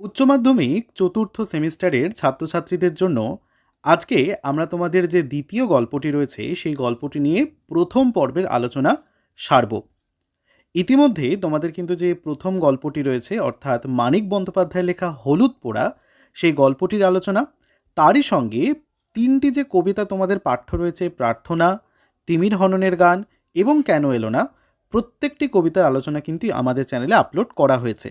উচ্চ মাধ্যমিক চতুর্থ সেমিস্টারের ছাত্রছাত্রীদের জন্য আজকে আমরা তোমাদের যে দ্বিতীয় গল্পটি রয়েছে, সেই গল্পটি নিয়ে প্রথম পর্বের আলোচনা সারব। ইতিমধ্যে তোমাদের কিন্তু যে প্রথম গল্পটি রয়েছে, অর্থাৎ মানিক বন্দ্যোপাধ্যায় লেখা হলুদ পোড়া, সেই গল্পটির আলোচনা। তারই সঙ্গে তিনটি যে কবিতা তোমাদের পাঠ্য রয়েছে, প্রার্থনা, তিমির হননের গান এবং কেন এলো না, প্রত্যেকটি কবিতার আলোচনা কিন্তু আমাদের চ্যানেলে আপলোড করা হয়েছে।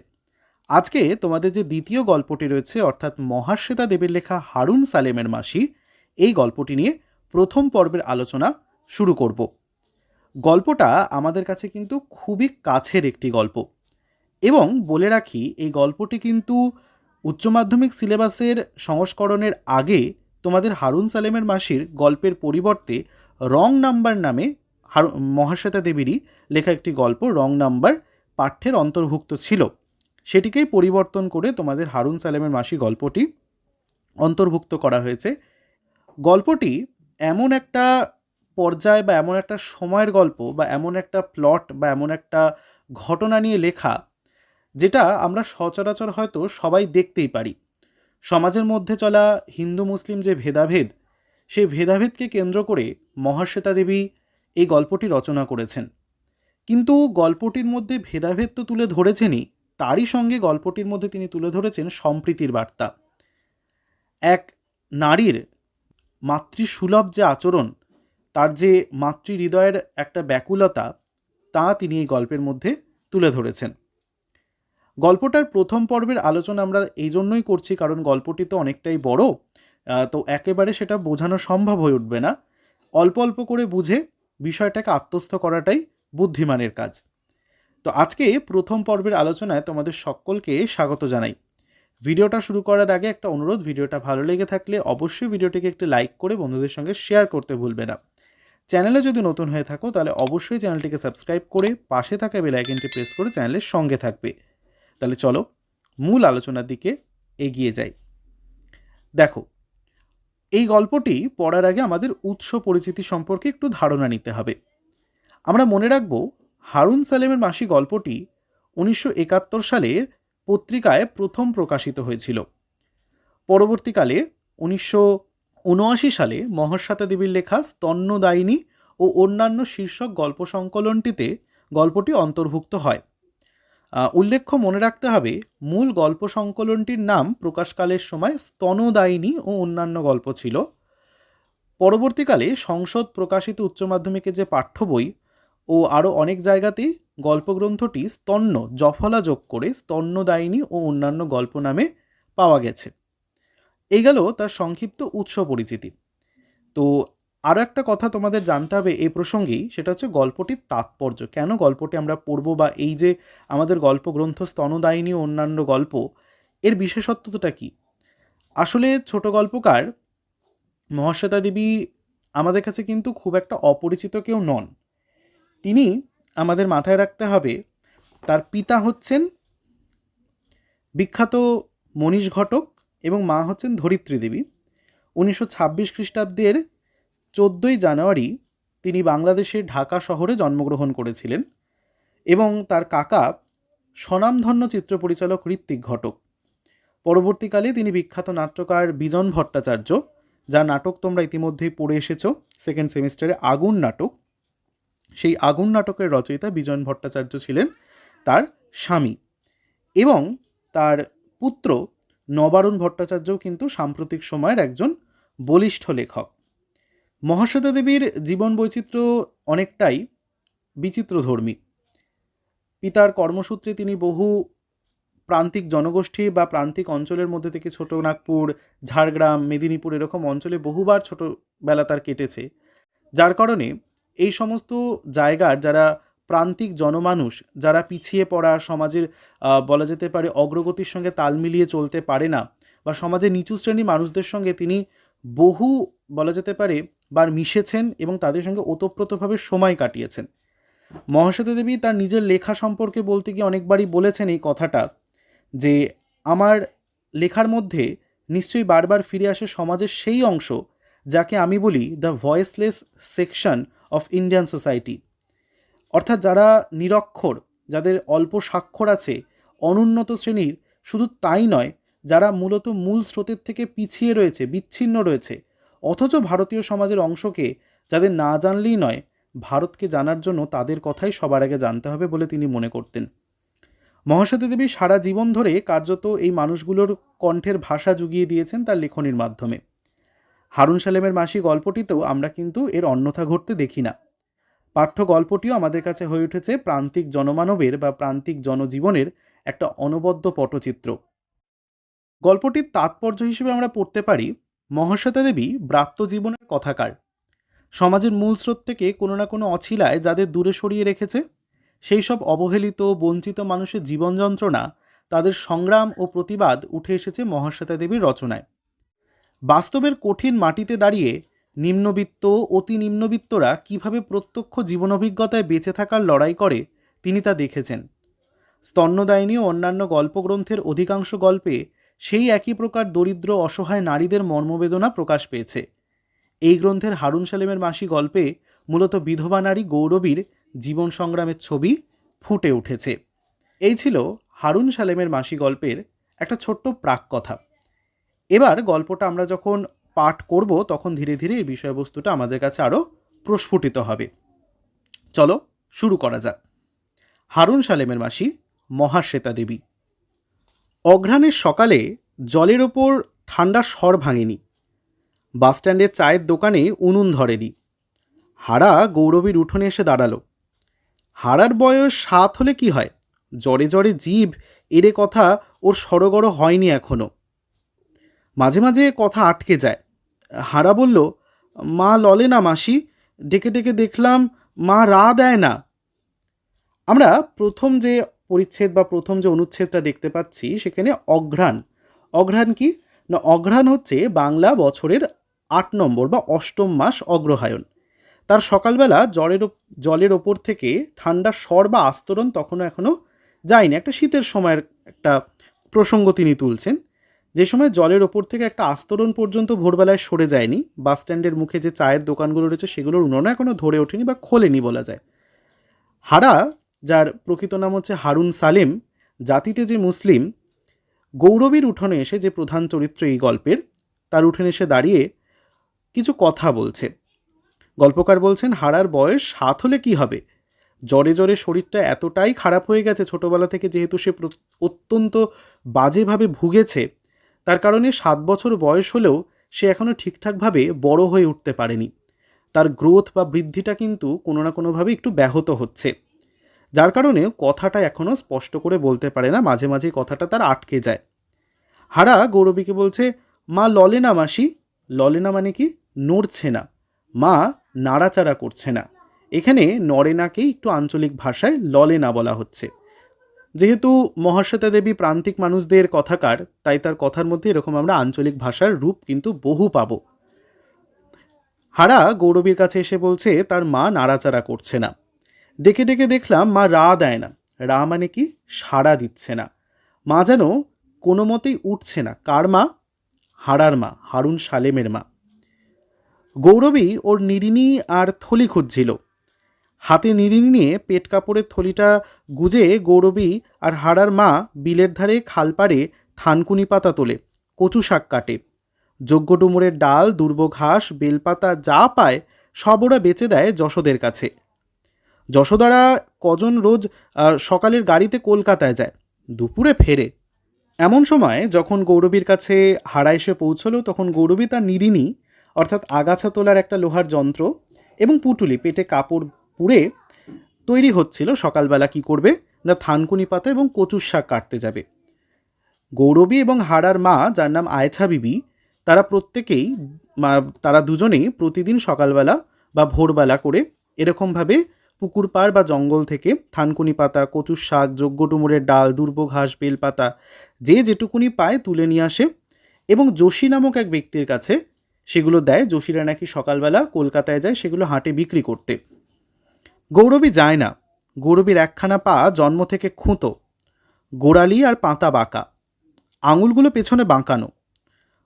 আজকে তোমাদের যে দ্বিতীয় গল্পটি রয়েছে, অর্থাৎ মহাশ্বেতা দেবীর লেখা হারুন সালেমের মাসি, এই গল্পটি নিয়ে প্রথম পর্বের আলোচনা শুরু করব। গল্পটা আমাদের কাছে কিন্তু খুবই কাছের একটি গল্প। এবং বলে রাখি, এই গল্পটি কিন্তু উচ্চ মাধ্যমিক সিলেবাসের সংস্করণের আগে তোমাদের হারুন সালেমের মাসির গল্পের পরিবর্তে রং নাম্বার নামে হারু, মহাশ্বেতা দেবীরই লেখা একটি গল্প, রং নাম্বার পাঠ্যের অন্তর্ভুক্ত ছিল। সেটিকেই পরিবর্তন করে তোমাদের হারুন সালেমের মাসি গল্পটি অন্তর্ভুক্ত করা হয়েছে। গল্পটি এমন একটা পর্যায় বা এমন একটা সময়ের গল্প বা এমন একটা প্লট বা এমন একটা ঘটনা নিয়ে লেখা, যেটা আমরা সচরাচর হয়তো সবাই দেখতেই পারি। সমাজের মধ্যে চলা হিন্দু মুসলিম যে ভেদাভেদ, সেই ভেদাভেদকে কেন্দ্র করে মহাশ্বেতা দেবী এই গল্পটি রচনা করেছেন। কিন্তু গল্পটির মধ্যে ভেদাভেদ তো তুলে ধরেছেনই। তারই সঙ্গে গল্পটির মধ্যে তিনি তুলে ধরেছেন সম্প্রীতির বার্তা। এক নারীর মাতৃসুলভ যে আচরণ, তার যে মাতৃ হৃদয়ের একটা ব্যাকুলতা, তা তিনি এই গল্পের মধ্যে তুলে ধরেছেন। গল্পটার প্রথম পর্বের আলোচনা আমরা এই জন্যই করছি, কারণ গল্পটি তো অনেকটাই বড় তো একেবারে সেটা বোঝানো সম্ভব হয়ে উঠবে না। অল্প অল্প করে বুঝে বিষয়টাকে আত্মস্থ করাটাই বুদ্ধিমানের কাজ। তো আজকে প্রথম পর্বের আলোচনায় তোমাদের সকলকে স্বাগত জানাই। ভিডিওটা শুরু করার আগে একটা অনুরোধ, ভিডিওটা ভালো লেগে থাকলে অবশ্যই ভিডিওটিকে একটি লাইক করে বন্ধুদের সঙ্গে শেয়ার করতে ভুলবে না। চ্যানেলে যদি নতুন হয়ে থাকো, তাহলে অবশ্যই চ্যানেলটিকে সাবস্ক্রাইব করে পাশে থাকা বেল প্রেস করে চ্যানেলের সঙ্গে থাকবে। তাহলে চলো, মূল আলোচনার দিকে এগিয়ে যাই। দেখো, এই গল্পটি পড়ার আগে আমাদের উৎস পরিচিতি সম্পর্কে একটু ধারণা নিতে হবে। আমরা মনে রাখব হারুন সালেমের মাসি গল্পটি উনিশশো একাত্তর সালের পত্রিকায় প্রথম প্রকাশিত হয়েছিল। পরবর্তীকালে উনিশশো উনআশি সালে মহাশ্বাতা দেবীর লেখা স্তন্যদায়িনী ও অন্যান্য শীর্ষক গল্প সংকলনটিতে গল্পটি অন্তর্ভুক্ত হয়। উল্লেখ্য মনে রাখতে হবে, মূল গল্প সংকলনটির নাম প্রকাশকালের সময় স্তনদায়িনী ও অন্যান্য গল্প ছিল। পরবর্তীকালে সংসদ প্রকাশিত উচ্চ মাধ্যমিকের যে পাঠ্য বই ও আরও অনেক জায়গাতেই গল্পগ্রন্থটি স্তন্য, জফলা যোগ করে স্তন্যদায়িনী ও অন্যান্য গল্প নামে পাওয়া গেছে। এই গেল তার সংক্ষিপ্ত উৎস পরিচিতি। তো আরও একটা কথা তোমাদের জানতে হবে এই প্রসঙ্গেই, সেটা হচ্ছে গল্পটির তাৎপর্য। কেন গল্পটি আমরা পড়ব বা এই যে আমাদের গল্পগ্রন্থ স্তনদায়িনী ও অন্যান্য গল্প, এর বিশেষত্বটা কি? আসলে ছোট গল্পকার মহাশ্বেতা দেবী আমাদের কাছে কিন্তু খুব একটা অপরিচিত কেউ নন। তিনি আমাদের মাথায় রাখতে হবে, তার পিতা হচ্ছেন বিখ্যাত মনীষ ঘটক এবং মা হচ্ছেন ধরিত্রী দেবী। উনিশশো ছাব্বিশ খ্রিস্টাব্দের চোদ্দোই জানুয়ারি তিনি বাংলাদেশের ঢাকা শহরে জন্মগ্রহণ করেছিলেন এবং তার কাকা স্বনামধন্য চিত্র পরিচালক ঋত্বিক ঘটক। পরবর্তীকালে তিনি বিখ্যাত নাট্যকার বিজন ভট্টাচার্য, যার নাটক তোমরা ইতিমধ্যেই পড়ে এসেছ সেকেন্ড সেমিস্টারে আগুন নাটক। সেই আগুন নাটকের রচয়িতা বিজয়ন ভট্টাচার্য ছিলেন তার স্বামী এবং তার পুত্র নবারুণ ভট্টাচার্যও কিন্তু সাম্প্রতিক সময়ের একজন বলিষ্ঠ লেখক। মহাশ্বেতা দেবীর জীবন বৈচিত্র্য অনেকটাই বিচিত্রধর্মী। পিতার কর্মসূত্রে তিনি বহু প্রান্তিক জনগোষ্ঠী বা প্রান্তিক অঞ্চলের মধ্যে থেকে ছোট নাগপুর, ঝাড়গ্রাম, মেদিনীপুর এরকম অঞ্চলে বহুবার ছোটোবেলা তার কেটেছে, যার কারণে এই সমস্ত জায়গার যারা প্রান্তিক জনমানুষ, যারা পিছিয়ে পড়া সমাজের বলা যেতে পারে, অগ্রগতির সঙ্গে তাল মিলিয়ে চলতে পারে না বা সমাজের নিচু শ্রেণি মানুষদের সঙ্গে তিনি বহু, বলা যেতে পারে, বার মিশেছেন এবং তাদের সঙ্গে ওতপ্রোতভাবে সময় কাটিয়েছেন। মহাশ্বেতা দেবী তার নিজের লেখা সম্পর্কে বলতে গিয়ে অনেকবারই বলেছেন এই কথাটা যে, আমার লেখার মধ্যে নিশ্চয়ই বারবার ফিরে আসে সমাজের সেই অংশ, যাকে আমি বলি the voiceless section of Indian society অর্থাৎ যারা নিরক্ষর, যাদের অল্প স্বাক্ষর আছে, অনুন্নত শ্রেণির, শুধু তাই নয়, যারা মূলত মূল স্রোতের থেকে পিছিয়ে রয়েছে, বিচ্ছিন্ন রয়েছে, অথচ ভারতীয় সমাজের অংশকে যাদের না জানলেই নয়, ভারতকে জানার জন্য তাদের কথাই সবার আগে জানতে হবে বলে তিনি মনে করতেন। মহাশ্বেতা দেবী সারা জীবন ধরে কার্যত এই মানুষগুলোর কণ্ঠের ভাষা জুগিয়ে দিয়েছেন তার লেখনির মাধ্যমে। হারুন সালেমের মাসি গল্পটিতেও আমরা কিন্তু এর অন্যথা ঘটতে দেখি না। পাঠ্য গল্পটিও আমাদের কাছে হয়ে উঠেছে প্রান্তিক জনমানবের বা প্রান্তিক জনজীবনের একটা অনবদ্য পটচিত্র। গল্পটির তাৎপর্য হিসেবে আমরা পড়তে পারি, মহাশ্বেতা দেবী ব্রাত্য জীবনের কথাকার। সমাজের মূল স্রোত থেকে কোনো না কোনো অছিলায় যাদের দূরে সরিয়ে রেখেছে, সেই সব অবহেলিত, বঞ্চিত মানুষের জীবন যন্ত্রণা তাদের সংগ্রাম ও প্রতিবাদ উঠে এসেছে মহাশ্বেতা দেবীর রচনায়। বাস্তবের কঠিন মাটিতে দাঁড়িয়ে নিম্নবিত্ত অতি নিম্নবিত্তরা কীভাবে প্রত্যক্ষ জীবন অভিজ্ঞতায় বেঁচে থাকার লড়াই করে, তিনি তা দেখেছেন। স্তন্যদায়িনী ও অন্যান্য গল্পগ্রন্থের অধিকাংশ গল্পে সেই একই প্রকার দরিদ্র, অসহায় নারীদের মর্মবেদনা প্রকাশ পেয়েছে। এই গ্রন্থের হারুন সালেমের মাসি গল্পে মূলত বিধবা নারী গৌরবীর জীবন সংগ্রামের ছবি ফুটে উঠেছে। এই ছিল হারুন সালেমের মাসি গল্পের একটা ছোট্ট প্রাক কথা এবার গল্পটা আমরা যখন পাঠ করব, তখন ধীরে ধীরে এই বিষয়বস্তুটা আমাদের কাছে আরও প্রস্ফুটিত হবে। চলো শুরু করা যাক। হারুন সালেমের মাসি, মহাশ্বেতা দেবী। অঘ্রাণের সকালে জলের ওপর ঠান্ডা স্বর ভাঙেনি। বাসস্ট্যান্ডের চায়ের দোকানে উনুন ধরেনি। হাড়া গৌরবীর উঠোনে এসে দাঁড়াল। হাড়ার বয়স সাত হলে কি হয়? জ্বরে জ্বরে জীব, এরে কথা ওর সড়গড় হয়নি এখনও। মাঝে মাঝে কথা আটকে যায়। হাড়া বলল, মা ললে না মাসি, ডেকে ডেকে দেখলাম মা রা দেয় না। আমরা প্রথম যে পরিচ্ছেদ বা প্রথম যে অনুচ্ছেদটা দেখতে পাচ্ছি, সেখানে অঘ্রাণ। অঘ্রাণ কি? না, অঘ্রাণ হচ্ছে বাংলা বছরের আট নম্বর বা অষ্টম মাস অগ্রহায়ণ। তার সকালবেলা জ্বরের জলের ওপর থেকে ঠান্ডা স্বর বা আস্তরণ তখনও এখনও যায়নি। একটা শীতের সময়ের একটা প্রসঙ্গ তিনি তুলছেন। যে সময় জলের ওপর থেকে একটা আস্তরণ পর্যন্ত ভোরবেলায় সরে যায়নি, বাস স্ট্যান্ডের মুখে যে চায়ের দোকানগুলো রয়েছে সেগুলোর উনুনও এখনও ধরে ওঠেনি বা খোলেনি বলা যায়। হারা, যার প্রকৃত নাম হচ্ছে হারুন সালেম, জাতিতে যে মুসলিম, গৌরবীর উঠোনে এসে যে প্রধান চরিত্র এই গল্পের, তার উঠোনে এসে দাঁড়িয়ে কিছু কথা বলছে। গল্পকার বলছেন, হারার বয়স সাত হলে কি হবে? জ্বরে জ্বরে শরীরটা এতটাই খারাপ হয়ে গেছে ছোটবেলা থেকে যেহেতু সে অত্যন্ত বাজেভাবে ভুগেছে তার কারণে সাত বছর বয়স হলেও সে এখনও ঠিকঠাকভাবে বড় হয়ে উঠতে পারেনি। তার গ্রোথ বা বৃদ্ধিটা কিন্তু কোনো না কোনোভাবে একটু ব্যাহত হচ্ছে। যার কারণে কথাটা এখনও স্পষ্ট করে বলতে পারে না, মাঝে মাঝে কথাটা তার আটকে যায়। হারা গৌরবীকে বলছে, মা ললে না মাসি? ললে না মানে কি? নড়ছে না। মা নাড়াচাড়া করছে না। এখানে নরেনাকেই একটু আঞ্চলিক ভাষায় ললে না বলা হচ্ছে। যেহেতু মহাশ্বেতা দেবী প্রান্তিক মানুষদের কথাকার, তাই তার কথার মধ্যে এরকম আমরা আঞ্চলিক ভাষার রূপ কিন্তু বহু পাবো। হারা গৌরবীর কাছে এসে বলছে, তার মা নাড়াচাড়া করছে না। ডেকে ডেকে দেখলাম মা রা দেয় না। রা মানে কি? সাড়া দিচ্ছে না। মা যেন কোনো মতেই উঠছে না। কার মা? হারার মা, হারুন সালেমের মা। গৌরবী ওর নিরিনি আর থলি খুঁজছিল। হাতে নিরিনি নিয়ে পেট কাপড়ের থলিটা গুজে গৌরবী আর হাড়ার মা বিলের ধারে খালপাড়ে থানকুনি পাতা তোলে, কচু শাক কাটে। যজ্ঞ ডুমুরের ডাল, দুর্ব ঘাস, বেলপাতা যা পায়, সব ওরা বেচে দেয় যশোদের কাছে। যশোদারা কজন রোজ সকালের গাড়িতে কলকাতায় যায়, দুপুরে ফেরে। এমন সময় যখন গৌরবীর কাছে হারা এসে পৌঁছলো, তখন গৌরবী তার নিরিনি, অর্থাৎ আগাছা তোলার একটা লোহার যন্ত্র এবং পুটুলি, পেটে কাপড় পুড়ে তৈরি হচ্ছিল সকালবেলা কি করবে? না থানকুনি পাতা এবং কচুর শাক কাটতে যাবে। গৌরবী এবং হাড়ার মা, যার নাম আয়ছা বিবি, তারা প্রত্যেকেই তারা দুজনেই প্রতিদিন সকালবেলা বা ভোরবেলা করে এরকমভাবে পুকুর পাড় বা জঙ্গল থেকে থানকুনি পাতা, কচুর শাক যজ্ঞ ডুমুরের ডাল দুর্ব ঘাস বেলপাতা যে যেটুকুনি পায় তুলে নিয়ে আসে এবং যোশী নামক এক ব্যক্তির কাছে সেগুলো দেয়। যোশীরা নাকি সকালবেলা কলকাতায় যায়, সেগুলো হাটে বিক্রি করতে। গৌরবী যায় না। গৌরবীর একখানা পা জন্ম থেকে খুঁতো, গোড়ালি আর পাতা বাঁকা, আঙুলগুলো পেছনে বাঁকানো।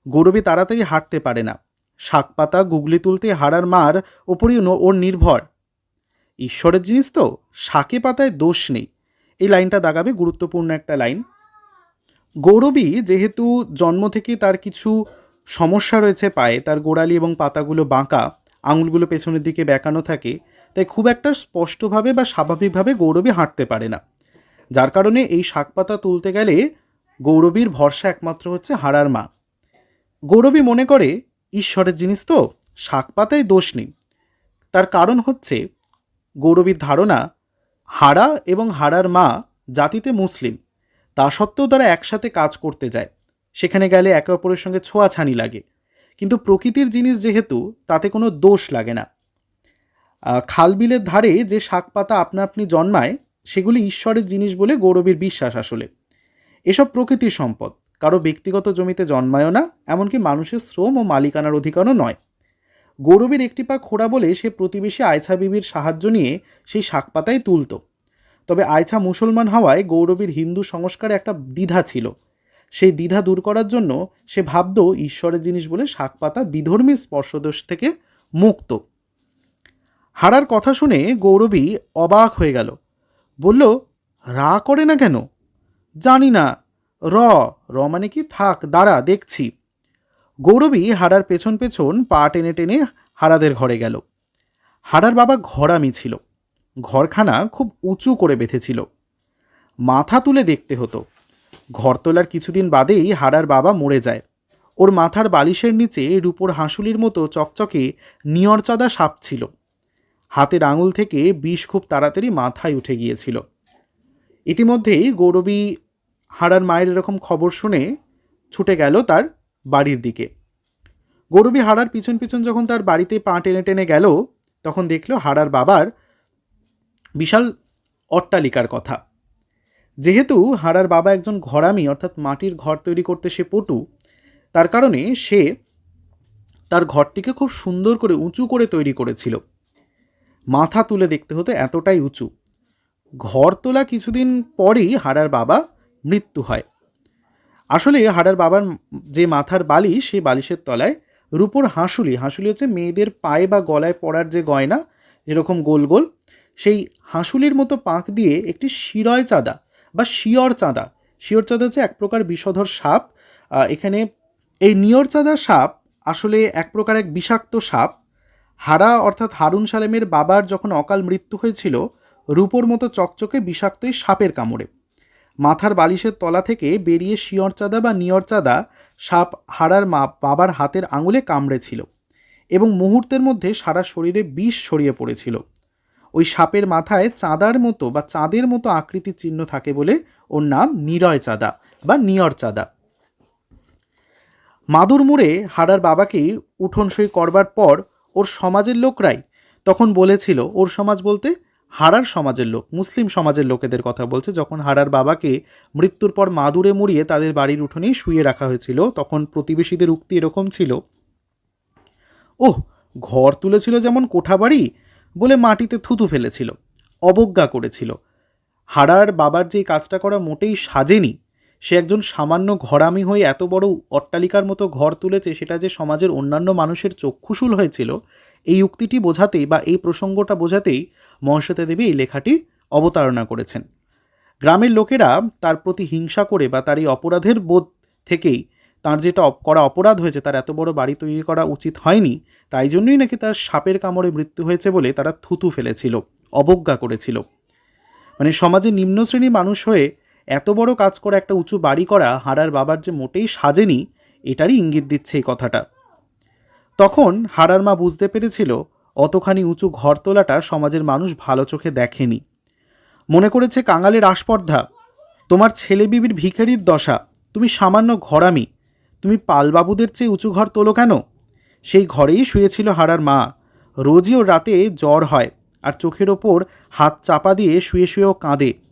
গৌরবী তাড়াতাড়ি হাঁটতে পারে না। শাক পাতা, গুগলি তুলতে হারার মার ওপরই ওর নির্ভর। ঈশ্বরের জিনিস তো, শাকে পাতায় দোষ নেই। এই লাইনটা দাগাবে গুরুত্বপূর্ণ একটা লাইন। গৌরবী যেহেতু জন্ম থেকে তার কিছু সমস্যা রয়েছে পায়ে, তার গোড়ালি এবং পাতাগুলো বাঁকা, আঙুলগুলো পেছনের দিকে বেঁকানো থাকে তাই খুব একটা স্পষ্টভাবে বা স্বাভাবিকভাবে গৌরবী হাঁটতে পারে না। যার কারণে এই শাক পাতা তুলতে গেলে গৌরবীর ভরসা একমাত্র হচ্ছে হারার মা। গৌরবী মনে করে, ঈশ্বরের জিনিস তো শাক পাতায় দোষ নেই। তার কারণ হচ্ছে, গৌরবীর ধারণা হারা এবং হারার মা জাতিতে মুসলিম। তা সত্ত্বেও তারা একসাথে কাজ করতে যায়। সেখানে গেলে একে অপরের সঙ্গে ছোঁয়াছানি লাগে। কিন্তু প্রকৃতির জিনিস যেহেতু, তাতে কোনো দোষ লাগে না। খালবিলের ধারে যে শাক পাতা আপনা আপনি জন্মায়, সেগুলি ঈশ্বরের জিনিস বলে গৌরবের বিশ্বাস আসলে। এসব প্রকৃতির সম্পদ। কারও ব্যক্তিগত জমিতে জন্মায়ও না, এমনকি মানুষের শ্রম ও মালিকানার অধিকারও নয়। গৌরবের একটি পা খোড়া বলে সে প্রতিবেশী আয়ছা বিবির সাহায্য নিয়ে সেই শাক পাতায় তুলত। তবে আয়ছা মুসলমান হওয়ায় গৌরবের হিন্দু সংস্কারে একটা দ্বিধা ছিল। সেই দ্বিধা দূর করার জন্য সে ভাবত, ঈশ্বরের জিনিস বলে শাক পাতা বিধর্মী স্পর্শদোষ থেকে মুক্ত। হারার কথা শুনে গৌরবী অবাক হয়ে গেল। বলল, রা করে না কেন? জানি না। র র মানে কি? থাক, দাঁড়া, দেখছি। গৌরবী হারার পেছন পেছন পা টেনে টেনে হারাদের ঘরে গেল। হারার বাবা ঘরামি ছিল। ঘরখানা খুব উঁচু করে বেঁধেছিল। মাথা তুলে দেখতে হতো। ঘর তোলার কিছুদিন বাদেই হারার বাবা মরে যায়। ওর মাথার বালিশের নিচে রূপোর হাঁসুলির মতো চকচকে নিয়রচাঁদা সাপ ছিল। হাতের আঙুল থেকে বিষ খুব তাড়াতাড়ি মাথায় উঠে গিয়েছিল। ইতিমধ্যেই গৌরবী হারার মায়ের এরকম খবর শুনে ছুটে গেল তার বাড়ির দিকে। গৌরবী হারার পিছন পিছন যখন তার বাড়িতে পা টেনে টেনে গেল, তখন দেখল হারার বাবার বিশাল অট্টালিকার কথা। যেহেতু হারার বাবা একজন ঘরামি, অর্থাৎ মাটির ঘর তৈরি করতে সে পটু, তার কারণে সে তার ঘরটিকে খুব সুন্দর করে উঁচু করে তৈরি করেছিল। মাথা তুলে দেখতে হতো এতটাই উঁচু। ঘর তোলা কিছুদিন পরেই হারার বাবা মৃত্যু হয়। আসলে হারার বাবার যে মাথার বালিশ, সেই বালিশের তলায় রূপোর হাঁসুলি। হাঁসুলি হচ্ছে মেয়েদের পায়ে বা গলায় পড়ার যে গয়না, এরকম গোল গোল, সেই হাঁসুলির মতো পাঁক দিয়ে একটি শিরয় চাঁদা বা শিয়র চাঁদা। শিয়র চাঁদা হচ্ছে এক প্রকার বিষধর সাপ। এখানে এই নিয়র চাঁদা সাপ আসলে এক প্রকার এক বিষাক্ত সাপ। হারা অর্থাৎ হারুন সালেমের বাবার যখন অকাল মৃত্যু হয়েছিল, রূপোর মতো চকচকে বিষাক্ত এই সাপের কামড়ে। মাথার বালিশের তলা থেকে বেরিয়ে শিয়রচাঁদা বা নিয়রচাঁদা সাপ হারার মা বাবার হাতের আঙুলে কামড়েছিল এবং মুহূর্তের মধ্যে সারা শরীরে বিষ ছড়িয়ে পড়েছিল। ওই সাপের মাথায় চাঁদার মতো বা চাঁদের মতো আকৃতির চিহ্ন থাকে বলে ওর নাম নিরয় চাঁদা বা নিয়র চাঁদা। মাদুর মুড়ে হারার বাবাকে উঠোনসই করবার পর ওর সমাজের লোকরাই। তখন বলেছিল, ওর সমাজ বলতে হারার সমাজের লোক, মুসলিম সমাজের লোকেদের কথা বলছে। যখন হারার বাবাকে মৃত্যুর পর মাদুরে মুড়িয়ে তাদের বাড়ির উঠোনেই শুয়ে রাখা হয়েছিল, তখন প্রতিবেশীদের উক্তি এরকম ছিল, ওহ, ঘর তুলেছিল যেমন কোঠাবাড়ি বলে মাটিতে থুতু ফেলেছিল, অবজ্ঞা করেছিল। হারার বাবার যে কাজটা করা মোটেই সাজেনি সে একজন সামান্য ঘরামি হয়ে এত বড় অট্টালিকার মতো ঘর তুলেছে, সেটা যে সমাজের অন্যান্য মানুষের চক্ষুশূল হয়েছিল, এই উক্তিটি বোঝাতেই বা এই প্রসঙ্গটা বোঝাতেই মহাশ্বেতা দেবী এই লেখাটি অবতারণা করেছেন। গ্রামের লোকেরা তার প্রতি হিংসা করে বা তার এই অপরাধের বোধ থেকেই তার যেটা করা অপরাধ হয়েছে, তার এত বড় বাড়ি তৈরি করা উচিত হয়নি, তাই জন্যই নাকি তার সাপের কামড়ে মৃত্যু হয়েছে বলে তারা থুতু ফেলেছিল, অবজ্ঞা করেছিল। মানে সমাজে নিম্ন শ্রেণির মানুষ হয়ে এত বড় কাজ করে একটা উঁচু বাড়ি করা হারার বাবার যে মোটেই সাজেনি, এটারই ইঙ্গিত দিচ্ছে এই কথাটা। তখন হারার মা বুঝতে পেরেছিল অতখানি উঁচু ঘর তোলাটা সমাজের মানুষ ভালো চোখে দেখেনি। মনে করেছে কাঙালের আস্পর্ধা তোমার ছেলে বিবির ভিখারির দশা, তুমি সামান্য ঘরামি, তুমি পালবাবুদের চেয়ে উঁচু ঘর তোলো কেন? সেই ঘরেই শুয়েছিল হারার মা। রোজই ওর রাতে জ্বর হয় আর চোখের ওপর হাত চাপা দিয়ে শুয়ে শুয়েও কাঁদে।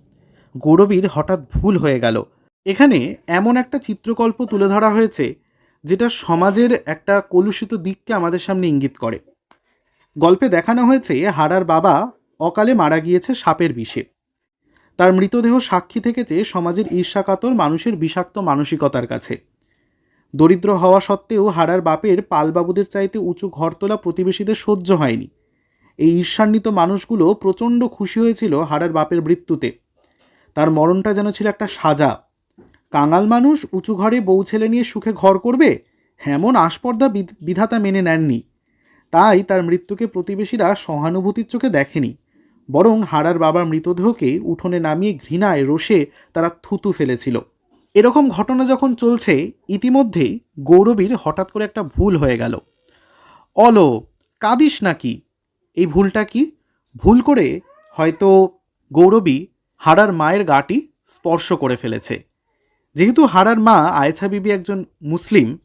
গৌরবীর হঠাৎ ভুল হয়ে গেল। এখানে এমন একটা চিত্রকল্প তুলে ধরা হয়েছে, যেটা সমাজের একটা কলুষিত দিককে আমাদের সামনে ইঙ্গিত করে। গল্পে দেখানো হয়েছে হারার বাবা অকালে মারা গিয়েছে সাপের বিষে। তার মৃতদেহ সাক্ষী থেকেছে সমাজের ঈর্ষাকাতর মানুষের বিষাক্ত মানসিকতার কাছে। দরিদ্র হওয়া সত্ত্বেও হারার বাপের পালবাবুদের চাইতে উঁচু ঘর তোলা প্রতিবেশীদের সহ্য হয়নি। এই ঈর্ষান্বিত মানুষগুলো প্রচণ্ড খুশি হয়েছিল হারার বাপের মৃত্যুতে। তার মরণটা যেন ছিল একটা সাজা। কাঙাল মানুষ উঁচু ঘরে বউ ছেলে নিয়ে সুখে ঘর করবে এমন আস্পর্ধা বিধাতা মেনে নেননি। তাই তার মৃত্যুকে প্রতিবেশীরা সহানুভূতির চোখে দেখেনি, বরং হারার বাবার মৃতদেহকে উঠোনে নামিয়ে ঘৃণায় রোষে তারা থুতু ফেলেছিল। এরকম ঘটনা যখন চলছে ইতিমধ্যেই গৌরবীর হঠাৎ করে একটা ভুল হয়ে গেল। অলো, কাঁদিস নাকি? এই ভুলটা কি? ভুল করে হয়তো গৌরবী হারার মায়ের গাটি স্পর্শ করে ফেলেছে। যেহেতু হারার মা আয়েছা বিবি একজন মুসলিম,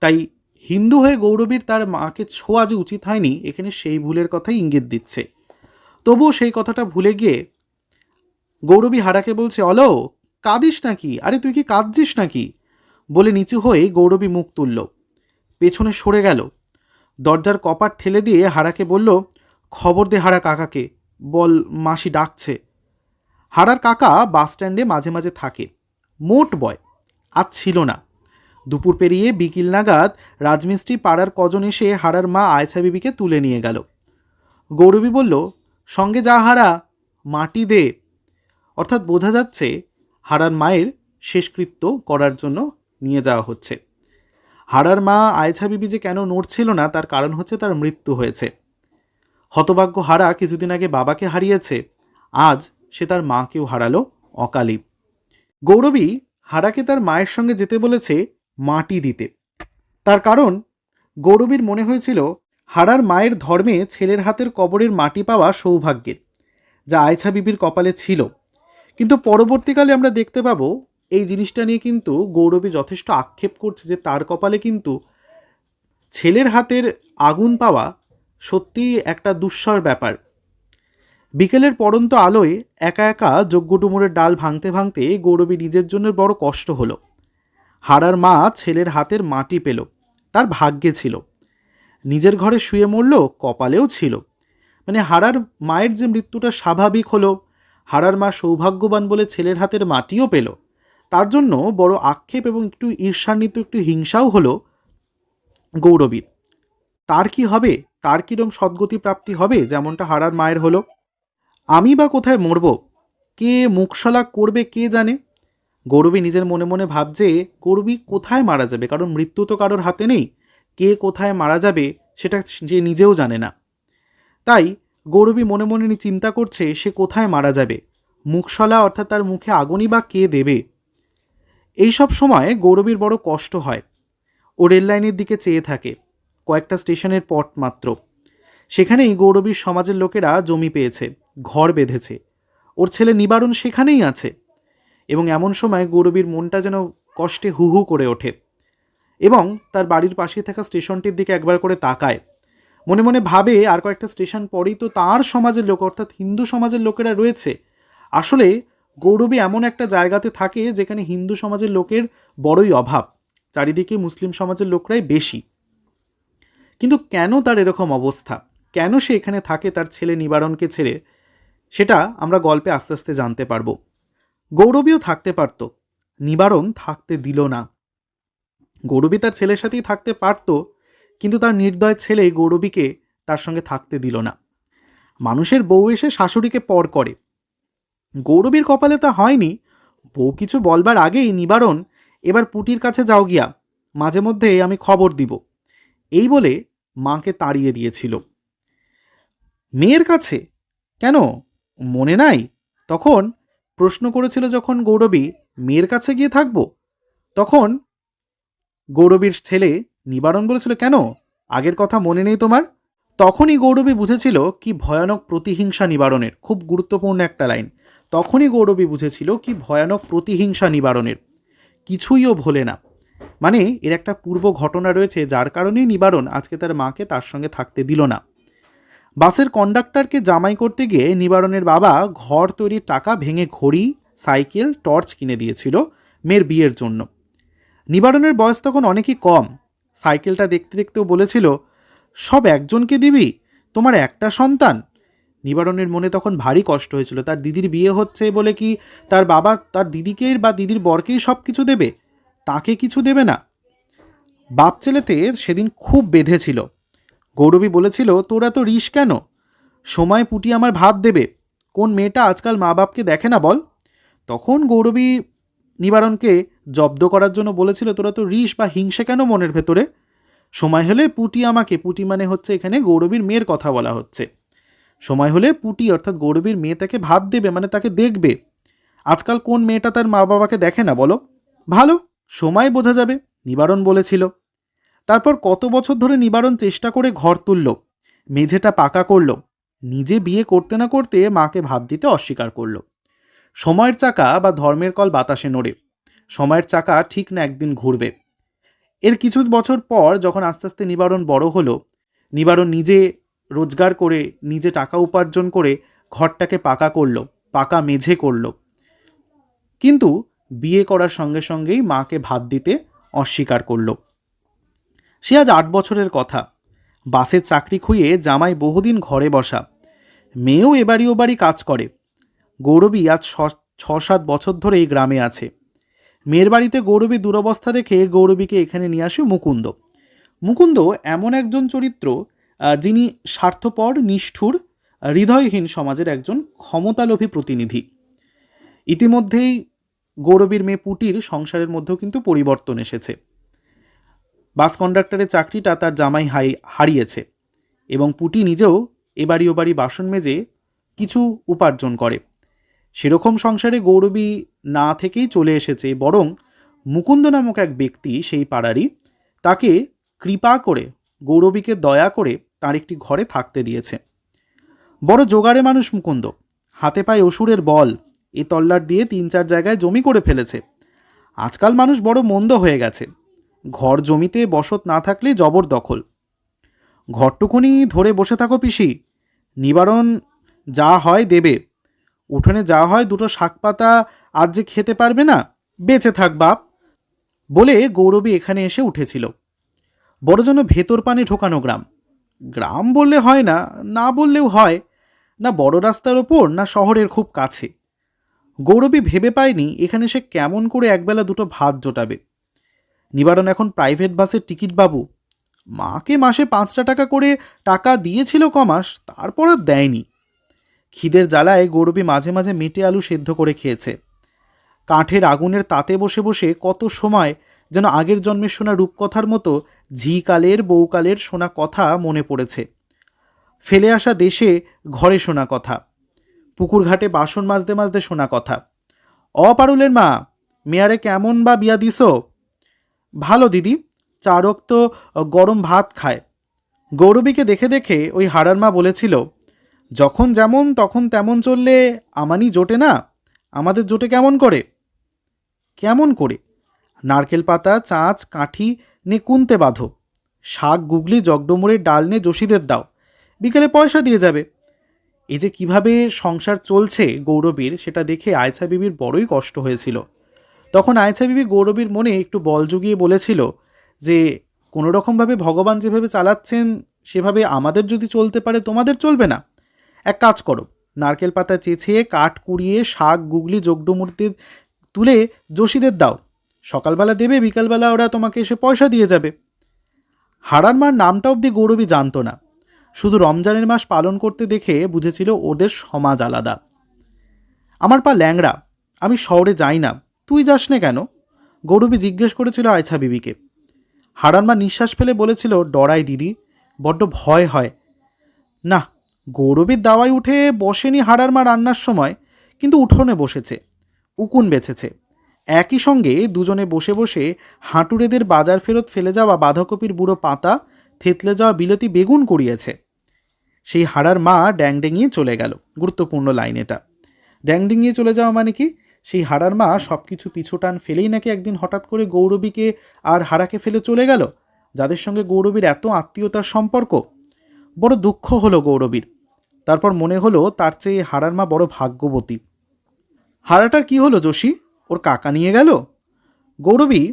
তাই হিন্দু হয়ে গৌরবীর তার মাকে ছোঁয়া যে উচিত হয়নি, এখানে সেই ভুলের কথাই ইঙ্গিত দিচ্ছে। তবুও সেই কথাটা ভুলে গিয়ে গৌরবী হারাকে বলছে, অলো, কাঁদিস নাকি? আরে, তুই কি কাঁদছিস নাকি? বলে নিচু হয়ে গৌরবী মুখ তুলল। পেছনে সরে গেল। দরজার কপাট ঠেলে দিয়ে হারাকে বলল, খবর দে হারা কাকাকে, বল মাসি ডাকছে। হারার কাকা বাস স্ট্যান্ডে মাঝে মাঝে থাকে। মোট বয় আজ ছিল না। দুপুর পেরিয়ে বিকিল নাগাদ রাজমিস্ত্রি পাড়ার কজন এসে হারার মা আয়ছা বিবিকে তুলে নিয়ে গেল। গৌরবী বলল, সঙ্গে যা হারা, মাটি দে। অর্থাৎ বোঝা যাচ্ছে হারার মায়ের শেষকৃত্য করার জন্য নিয়ে যাওয়া হচ্ছে। হারার মা আয়ছা বিবি যে কেন নড়ছিল না, তার কারণ হচ্ছে তার মৃত্যু হয়েছে। হতভাগ্য হারা কিছুদিন আগে বাবাকে হারিয়েছে। আজ সে তার মাকেও হারালো অকালি। গৌরবী হারাকে তার মায়ের সঙ্গে যেতে বলেছে মাটি দিতে। তার কারণ, গৌরবীর মনে হয়েছিল হারার মায়ের ধর্মে ছেলের হাতের কবরের মাটি পাওয়া সৌভাগ্যের, যা আয়ছা বিবির কপালে ছিল। কিন্তু পরবর্তীকালে আমরা দেখতে পাবো এই জিনিসটা নিয়ে কিন্তু গৌরবী যথেষ্ট আক্ষেপ করছে যে তার কপালে কিন্তু ছেলের হাতের আগুন পাওয়া সত্যিই একটা দুঃসর ব্যাপার। বিকেলের পড়ন্ত আলোয় একা একা যজ্ঞডুমুরের ডাল ভাঙতে ভাঙতে গৌরবী নিজের জন্য বড় কষ্ট হলো। হারার মা ছেলের হাতের মাটি পেল, তার ভাগ্যে ছিল। নিজের ঘরে শুয়ে মরল, কপালেও ছিল। মানে হারার মায়ের যে মৃত্যুটা স্বাভাবিক হলো, হারার মা সৌভাগ্যবান বলে ছেলের হাতের মাটিও পেল। তার জন্য বড় আক্ষেপ এবং একটু ঈর্ষান্বিত, একটু হিংসাও হলো গৌরবীর। তার কি হবে? তার কিরম সদ্গতি প্রাপ্তি হবে? যেমনটা হারার মায়ের হলো। আমি বা কোথায় মরব? কে মুখশলা করবে কে জানে? গৌরবী নিজের মনে মনে ভাবছে গৌরবী কোথায় মারা যাবে? কারণ মৃত্যু তো কারোর হাতে নেই। কে কোথায় মারা যাবে সেটা সে নিজেও জানে না। তাই গৌরবী মনে মনে চিন্তা করছে, সে কোথায় মারা যাবে? মুখশলা অর্থাৎ তার মুখে আগুনই বা কে দেবে? এই সব সময় গৌরবীর বড় কষ্ট হয়। ও রেল লাইনের দিকে চেয়ে থাকে, কয়েকটা স্টেশনের পট মাত্র। সেখানেই গৌরবীর সমাজের লোকেরা জমি পেয়েছে। ঘর বেঁধেছে। ওর ছেলে নিবারণ সেখানেই আছে। এবং এমন সময় গৌরবীর মনটা যেন কষ্টে হু হু করে ওঠে। এবং তার বাড়ির পাশে থাকা স্টেশনটির দিকে একবার করে তাকায়। মনে মনে ভাবে, আর কয়েকটা স্টেশন পরেই তো তার সমাজের লোক, অর্থাৎ হিন্দু সমাজের লোকেরা রয়েছে। আসলে গৌরবী এমন একটা জায়গাতে থাকে যেখানে হিন্দু সমাজের লোকের বড়ই অভাব। চারিদিকে মুসলিম সমাজের লোকরাই বেশি। কিন্তু কেন তার এরকম অবস্থা? কেন সে এখানে থাকে তার ছেলে নিবারণকে ছেড়ে? সেটা আমরা গল্পে আস্তে আস্তে জানতে পারব। গৌরবীও থাকতে পারত। নিবারণ থাকতে দিল না। গৌরবী তার ছেলের সাথেই থাকতে পারত, কিন্তু তার নির্দয় ছেলে গৌরবীকে তার সঙ্গে থাকতে দিল না। মানুষের বউ এসে শাশুড়িকে পর করে। গৌরবীর কপালে তা হয়নি। বউ কিছু বলবার আগেই নিবারণ, এবার পুটির কাছে যাও গিয়া, মাঝে মধ্যে আমি খবর দিব। এই বলে মাকে তাড়িয়ে দিয়েছিল। মেয়ের কাছে? কেন? মনে নাই? তখন প্রশ্ন করেছিল যখন গৌরবী, মেয়ের কাছে গিয়ে থাকব? তখন গৌরবীর ছেলে নিবারণ বলেছিল, কেন? আগের কথা মনে নেই তোমার? তখনই গৌরবী বুঝেছিল কি ভয়ানক প্রতিহিংসা নিবারণের, খুব গুরুত্বপূর্ণ একটা লাইন। তখনই গৌরবী বুঝেছিল কি ভয়ানক প্রতিহিংসা নিবারণের, কিছুই ও ভোলে না। মানে এর একটা পূর্ব ঘটনা রয়েছে যার কারণেই নিবারণ আজকে তার মাকে তার সঙ্গে থাকতে দিল না। বাসের কন্ডাক্টরকে জামাই করতে গিয়ে নিবারণের বাবা ঘর তৈরির টাকা ভেঙে ঘড়ি, সাইকেল, টর্চ কিনে দিয়েছিল মেয়ের বিয়ের জন্য। নিবারণের বয়স তখন অনেকই কম। সাইকেলটা দেখতে দেখতেও বলেছিল, সব একজনকে দিবি? তোমার একটা সন্তান? নিবারণের মনে তখন ভারী কষ্ট হয়েছিল। তার দিদির বিয়ে হচ্ছে বলে কি তার বাবা তার দিদিকে বা দিদির বরকেই সব কিছু দেবে? তাকে কিছু দেবে না? বাপ ছেলেতে সেদিন খুব বেঁধেছিল গৌরবী বলেছিল, তোরা তো রিস কেন? সময় পুটি আমার ভাত দেবে। কোন মেয়েটা আজকাল মা বাপকে দেখে না বল? তখন গৌরবী নিবারণকে জব্দ করার জন্য বলেছিল, তোরা তো রিস বা হিংসে কেন মনের ভেতরে? সময় হলে পুটি আমাকে। পুটি মানে হচ্ছে এখানে গৌরবীর মেয়ের কথা বলা হচ্ছে। সময় হলে পুটি অর্থাৎ গৌরবীর মেয়ে তাকে ভাত দেবে মানে তাকে দেখবে। আজকাল কোন মেয়েটা তার মা বাবাকে দেখে না বলো? ভালো, সময় বোঝা যাবে, নিবারণ বলেছিল। তারপর কত বছর ধরে নিবারণ চেষ্টা করে ঘর তুলল, মেঝেটা পাকা করল, নিজে বিয়ে করতে না করতে মাকে ভাত দিতে অস্বীকার করল। সময়ের চাকা বা ধর্মের কল বাতাসে নড়ে, সময়ের চাকা ঠিক না একদিন ঘুরবে। এর কিছু বছর পর যখন আস্তে আস্তে নিবারণ বড় হলো, নিবারণ নিজে রোজগার করে, নিজে টাকা উপার্জন করে ঘরটাকে পাকা করল, পাকা মেঝে করল। কিন্তু বিয়ে করার সঙ্গে সঙ্গেই মাকে ভাত দিতে অস্বীকার করল। সে আজ আট বছরের কথা। বাসের চাকরি খুইয়ে জামাই বহুদিন ঘরে বসা। মেয়েও এবারই ও বাড়ি কাজ করে। গৌরবী আজ ছ সাত বছর ধরে এই গ্রামে আছে। মেয়ের বাড়িতে গৌরবী দুরবস্থা দেখে গৌরবীকে এখানে নিয়ে আসে মুকুন্দ। মুকুন্দ এমন একজন চরিত্র যিনি স্বার্থপর, নিষ্ঠুর, হৃদয়হীন সমাজের একজন ক্ষমতালোভী প্রতিনিধি। ইতিমধ্যেই গৌরবীর মেয়ে পুটির সংসারের মধ্যেও কিন্তু পরিবর্তন এসেছে। বাস কন্ডাক্টরের চাকরিটা তার জামাই হাই, হারিয়েছে এবং পুটি নিজেও এবাড়ি ও বাড়ি বাসন মেজে কিছু উপার্জন করে। সেরকম সংসারে গৌরবী না থেকেই চলে এসেছে, বরং মুকুন্দ নামক এক ব্যক্তি সেই পাড়ারই তাকে কৃপা করে, গৌরবীকে দয়া করে তার একটি ঘরে থাকতে দিয়েছে। বড় জোগাড়ে মানুষ মুকুন্দ। হাতে পায়ে অসুরের বল, এ তল্লার দিয়ে তিন চার জায়গায় জমি করে ফেলেছে। আজকাল মানুষ বড় মন্দ হয়ে গেছে। ঘর জমিতে বসত না থাকলে জবরদখল ঘরটুকুনি ধরে বসে থাকো পিসি। নিবারণ যা হয় দেবে। উঠোনে যা হয় দুটো শাক পাতা আজ যে খেতে পারবে না, বেঁচে থাক বাপ, বলে গৌরবী এখানে এসে উঠেছিল। বড় যেন ভেতর পানে ঢোকানো গ্রাম। গ্রাম বললে হয় না না বললেও হয়, না বড় রাস্তার ওপর, না শহরের খুব কাছে। গৌরবী ভেবে পায়নি এখানে সে কেমন করে একবেলা দুটো ভাত জোটাবে। নিবারণ এখন প্রাইভেট বাসের টিকিট বাবু। মাকে মাসে পাঁচটা টাকা করে টাকা দিয়েছিল কমাস, তারপর আর দেয়নি। খিদের জ্বালায় গৌরবী মাঝে মাঝে মেটে আলু সেদ্ধ করে খেয়েছে। কাঠের আগুনের তাতে বসে বসে কত সময় যেন আগের জন্মের শোনা রূপকথার মতো ঝিকালের বউকালের শোনা কথা মনে পড়েছে। ফেলে আসা দেশে ঘরে শোনা কথা। পুকুর ঘাটে বাসন মাজতে মাজতে শোনা কথা। অপারুলের মা, মেয়ারে কেমন বা বিয়া দিস ভালো, দিদি। চারক তো গরম ভাত খায়। গৌরবীকে দেখে দেখে ওই হারার মা বলেছিল, যখন যেমন তখন তেমন চললে আমানি জোটে না? আমাদের জোটে কেমন করে? কেমন করে? নারকেল পাতা, চাঁচ, কাঠি নে কুনতে বাঁধো। শাক, গুগলি জগডমুরের ডাল নে যোশীদের দাও। বিকেলে পয়সা দিয়ে যাবে। এই যে কীভাবে সংসার চলছে গৌরবীর, সেটা দেখে আয়ছা বিবির বড়ই কষ্ট হয়েছিল। তখন আয়ছা বিবি গৌরবীর মনে একটু বল জুগিয়ে বলেছিল যে কোনো রকমভাবে ভগবান যেভাবে চালাচ্ছেন, সেভাবে আমাদের যদি চলতে পারে, তোমাদের চলবে না। এক কাজ করো, নারকেল পাতা চেঁচিয়ে কাঠ কুড়িয়ে, শাক, গুগলি যোগডুমূর্তি তুলে যোশীদের দাও। সকালবেলা দেবে, বিকালবেলা ওরা তোমাকে এসে পয়সা দিয়ে যাবে। হারার মার নামটা অবধি গৌরবী জানতো না। শুধু রমজানের মাস পালন করতে দেখে বুঝেছিল ওদের সমাজ আলাদা। আমার পা ল্যাংড়া, আমি শহরে যাই না। তুই যাস না কেন? গৌরবী জিজ্ঞেস করেছিল আয়ছা বিবিকে। হারান মা নিঃশ্বাস ফেলে বলেছিল, ডরাই দিদি, বড্ড ভয় হয়। না গৌরবীর দাওয়ায় উঠে বসেনি হারার মা রান্নার সময়, কিন্তু উঠোনে বসেছে, উকুন বেছেছে। একই সঙ্গে দুজনে বসে বসে হাঁটুরেদের বাজার ফেরত ফেলে যাওয়া বাঁধাকপির বুড়ো পাতা, থেতলে যাওয়া বিলতি বেগুন করিয়েছে সেই হাড়ার মা ড্যাং ড্যাংডেঙিয়ে চলে গেল, গুরুত্বপূর্ণ লাইন এটা। ড্যাংডেঙিয়ে চলে যাওয়া মানে কি? সেই হাড়ার মা সব কিছু পিছুটান ফেলেই নাকি একদিন হঠাৎ করে গৌরবীকে আর হারাকে ফেলে চলে গেল? যাদের সঙ্গে গৌরবীর এত আত্মীয়তার সম্পর্ক? বড় দুঃখ হলো গৌরবীর। তারপর মনে হলো তার চেয়ে হারার মা বড় ভাগ্যবতী। হারাটার কি হলো যোশী? ওর কাকা নিয়ে গেল? গৌরবী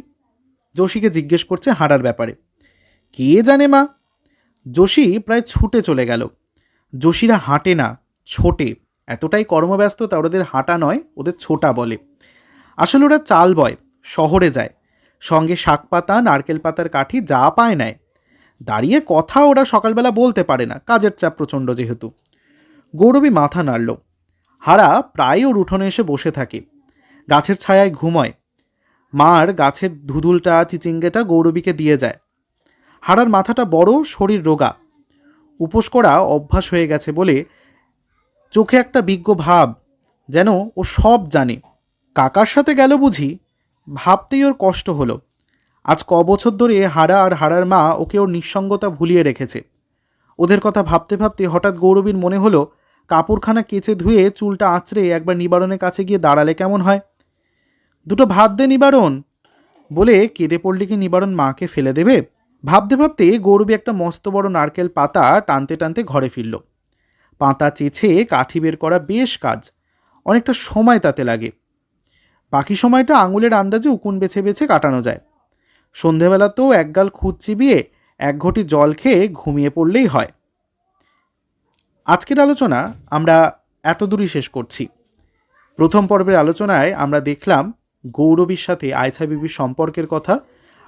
যোশীকে জিজ্ঞেস করছে হারার ব্যাপারে। কে জানে মা? যোশী প্রায় ছুটে চলে গেল। যোশীরা হাঁটে না, ছোটে। এতটাই কর্মব্যস্ততা ওদের হাঁটা নয়, ওদের ছোটা বলে। আসলে ওরা চাল বয়, শহরে যায়। সঙ্গে শাক পাতা, নারকেল পাতার কাঠি যা পায় নেয়। দাঁড়িয়ে কথা ওরা সকালবেলা বলতে পারে না, কাজের চাপ প্রচণ্ড যেহেতু। গৌরবী মাথা নাড়ল। হারা প্রায় ওর উঠোনে এসে বসে থাকে। গাছের ছায়ায় ঘুময়। মার গাছের ধুধুলটা, চিচিঙ্গেটা গৌরবীকে দিয়ে যায়। হারার মাথাটা বড়, শরীর রোগা। উপোস করা অভ্যাস হয়ে গেছে বলে চোখে একটা বিজ্ঞ ভাব যেন ও সব জানে। কাকার সাথে গেল বুঝি, ভাবতেই ওর কষ্ট হলো। আজ ক বছর ধরে হারা আর হারার মা ওকে ওর নিঃসঙ্গতা ভুলিয়ে রেখেছে। ওদের কথা ভাবতে ভাবতে হঠাৎ গৌরবীর মনে হলো, কাপড়খানা কেচে ধুয়ে চুলটা আঁচড়ে একবার নিবারণের কাছে গিয়ে দাঁড়ালে কেমন হয়? দুটো ভাত দে নিবারণ বলে কেঁদে পড়লে কি নিবারণ মাকে ফেলে দেবে? ভাবতে ভাবতে গৌরবী একটা মস্ত বড় নারকেল পাতা টানতে টানতে ঘরে ফিরল। পাতা চেছে কাঠি বের করা বেশ কাজ। অনেকটা সময় তাতে লাগে। বাকি সময়টা আঙুলের আন্দাজে উকুন বেছে বেছে কাটানো যায়। সন্ধেবেলাতেও একগাল খুদ চিবিয়ে এক ঘটি জল খেয়ে ঘুমিয়ে পড়লেই হয়। আজকের আলোচনা আমরা এত দূরই শেষ করছি। প্রথম পর্বের আলোচনায় আমরা দেখলাম গৌরবীর সাথে আয়ছা বিবির সম্পর্কের কথা,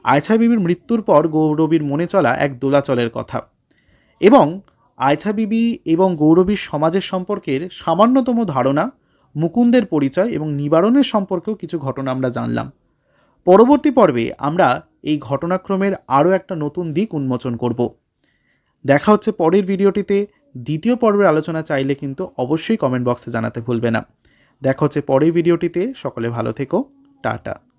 আয়ছা বিবির মৃত্যুর পর গৌরবীর মনে চলা এক দোলাচলের কথা এবং আয়ছা বিবি এবং গৌরবীর সমাজের সম্পর্কের সামান্যতম ধারণা, মুকুন্দের পরিচয় এবং নিবারণের সম্পর্কেও কিছু ঘটনা আমরা জানলাম। পরবর্তী পর্বে আমরা এই ঘটনাক্রমের আরও একটা নতুন দিক উন্মোচন করব। দেখা হচ্ছে পরের ভিডিওটিতে। দ্বিতীয় পর্বের আলোচনা চাইলে কিন্তু অবশ্যই কমেন্ট বক্সে জানাতে ভুলবে না। দেখা হচ্ছে পরের ভিডিওটিতে। সকলে ভালো থেকো। টাটা।